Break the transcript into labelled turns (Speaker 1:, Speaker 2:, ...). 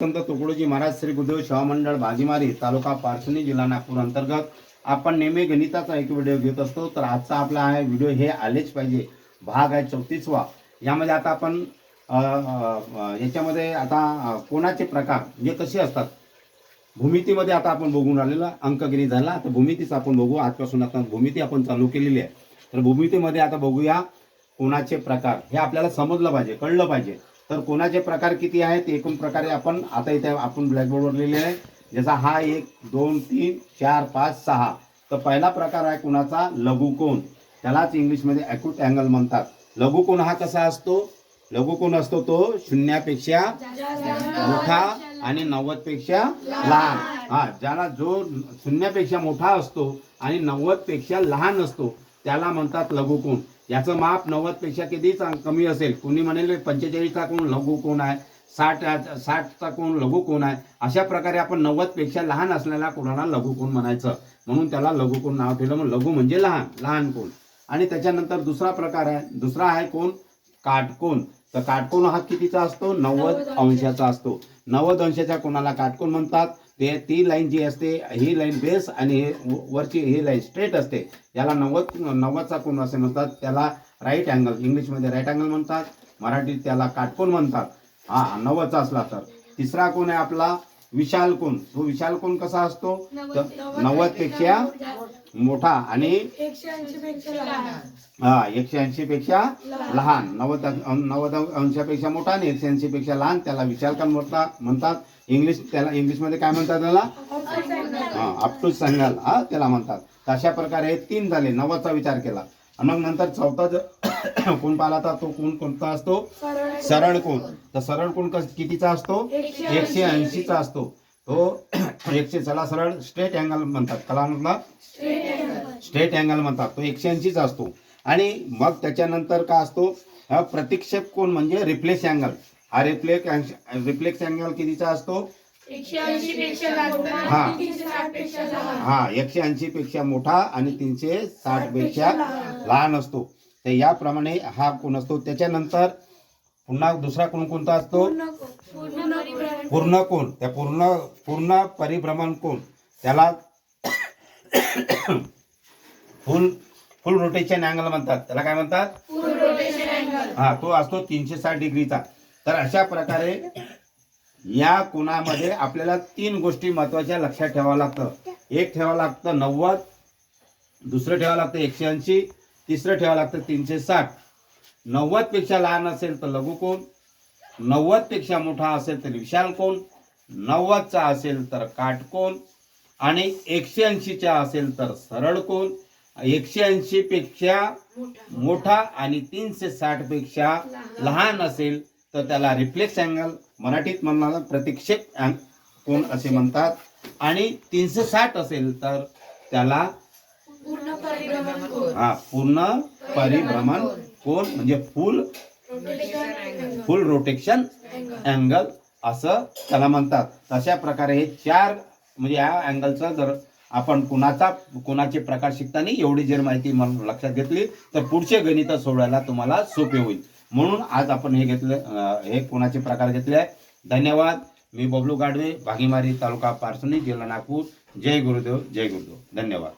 Speaker 1: संत तुकडोजी महाराज श्री गुरुदेव सेवा मंडळ भाजीमारी तालुका पारसणी जिल्हा नागपूर अंतर्गत. आपण नेहमी गणिताचा एक व्हिडिओ घेत असतो तर आजचा आपला हा व्हिडिओ हे आलेच पाहिजे. भाग आहे चौतीसवा. यामध्ये आता आपण याच्यामध्ये आता कोणाचे प्रकार म्हणजे कसे असतात? भूमितीमध्ये आता आपण बघून राहिलेला अंकगिरी झाला तर भूमितीच आपण बघू. आजपासून आता भूमिती आपण चालू केलेली आहे. तर भूमितीमध्ये आता बघूया कोणाचे प्रकार. हे आपल्याला समजलं पाहिजे कळलं पाहिजे. तर कोणाचे प्रकार किती आहेत एकूण प्रकारे आपण आता इथे आपण ब्लॅकबोर्डवर लिहिलेले आहे. जसा हा एक दोन तीन चार पाच सहा. तर पहिला प्रकार आहे कोणाचा? लघुकोन त्यालाच इंग्लिशमध्ये अॅक्यूट अँगल म्हणतात. लघुकोन हा कसा असतो? लघुकोन असतो तो शून्यापेक्षा मोठा आणि नव्वदपेक्षा लहान. हा ज्याला जो शून्यापेक्षा मोठा असतो आणि नव्वदपेक्षा लहान असतो त्याला म्हणतात लघुकोण याचं माप नव्वदपेक्षा किती कमी असेल? कोणी म्हणेल पंचेचाळीसचा कोण लघु कोण आहे? साठ साठचा कोण लघु कोण आहे? अशा प्रकारे आपण नव्वदपेक्षा लहान असलेल्या कोणाला लघु कोण म्हणायचं. म्हणून त्याला लघु कोण नाव ठेवलं मग लघु म्हणजे लहान लहान कोण. आणि त्याच्यानंतर दुसरा प्रकार आहे दुसरा आहे कोण? काटकोण तर काटकोण हा कितीचा असतो? नव्वद अंशाचा असतो. नव्वद अंशाच्या कोणाला काटकोण म्हणतात? ते ती लाईन जी असते ही लाईन बेस आणि हे वरची ही लाईन स्ट्रेट असते. याला नव्वद नव्वदचा कोण असे म्हणतात त्याला राईट अँगल इंग्लिशमध्ये राईट अँगल म्हणतात मराठीत त्याला काटकोण म्हणतात. हा नव्वदचा असला तर. तिसरा कोण आहे आपला विशाल कोण? तो विशाल कोण कसा असतो? तर नव्वदपेक्षा मोठा आणि हा एकशे ऐंशी पेक्षा लहान. नव्वद नव्वद अंशापेक्षा मोठा आणि एकशे ऐंशी पेक्षा लहान. त्याला विशालकान म्हणतात म्हणतात? इंग्लिश त्याला इंग्लिशमध्ये काय म्हणतात त्याला? हा अप टू संघाल हा त्याला म्हणतात. अशा प्रकारे हे तीन झाले. नव्वदचा विचार केला. आणि मग नंतर चौथा जर कोण तर तो कोण कोणता असतो?
Speaker 2: सरळ
Speaker 1: कोण तर सरळ कोण कस- कितीचा असतो?
Speaker 2: एकशे
Speaker 1: ऐंशीचा असतो. तो एकशे चला सरळ स्ट्रेट अँगल म्हणतात. त्याला म्हटलं? स्ट्रेट अँगल म्हणतात. तो एकशे ऐंशीचा असतो. आणि मग त्याच्यानंतर काय असतो? हा प्रतिक्षेप कोण म्हणजे रिप्लेस अँगल हा रिफ्लेक्स रिफ्लेक्स अँगल कितीचा असतो? हा. हा एकशे ऐंशी पेक्षा मोठा आणि तीनशे साठपेक्षा लहान असतो. तर याप्रमाणे हा कोण असतो? त्याच्यानंतर पुन्हा दुसरा कोण कोणता असतो?
Speaker 2: पूर्ण
Speaker 1: कोण? त्या पूर्ण पूर्ण परिभ्रमण कोण? त्याला फुल फुल रोटेशन अँगल म्हणतात. त्याला काय म्हणतात? हा तो असतो तीनशे साठ डिग्रीचा. तर अशा प्रकारे या कोणामध्ये आपल्याला तीन गोष्टी महत्त्वाच्या लक्षात ठेवावं लागतं. एक ठेवावं लागतं नव्वद दुसरं ठेवावं लागतं एकशे ऐंशी तिसरं ठेवावं लागतं तीनशे साठ. नव्वदपेक्षा लहान असेल तर लघु कोण? नव्वदपेक्षा मोठा असेल तर विशाल कोण? नव्वदचा असेल तर काटकोण आणि एकशे ऐंशीचा असेल तर सरळ कोण? एकशे ऐंशी पेक्षा मोठा आणि तीनशे साठपेक्षा लहान असेल तर त्याला रिफ्लेक्स अँगल मराठीत म्हणणार प्रतिक्षेप कोण असे म्हणतात? आणि तीनशे साठ असेल तर त्याला हा पूर्ण परिभ्रमण कोण? म्हणजे फुल फुल रोटेशन अँगल असं त्याला म्हणतात. तशा प्रकारे हे चार म्हणजे या अँगलचं जर आपण कुणाचा कुणाचे प्रकार शिकताना एवढी जर माहिती म्हणून लक्षात घेतली तर पुढचे गणित सोडवायला तुम्हाला सोपे होईल. म्हणून आज आपण हे घेतले हे कोणाचे प्रकार घेतले आहे? धन्यवाद. मी बबलू गाडवे भागीमारी तालुका पारसणी जिल्हा नागपूर. जय गुरुदेव जय गुरुदेव. धन्यवाद.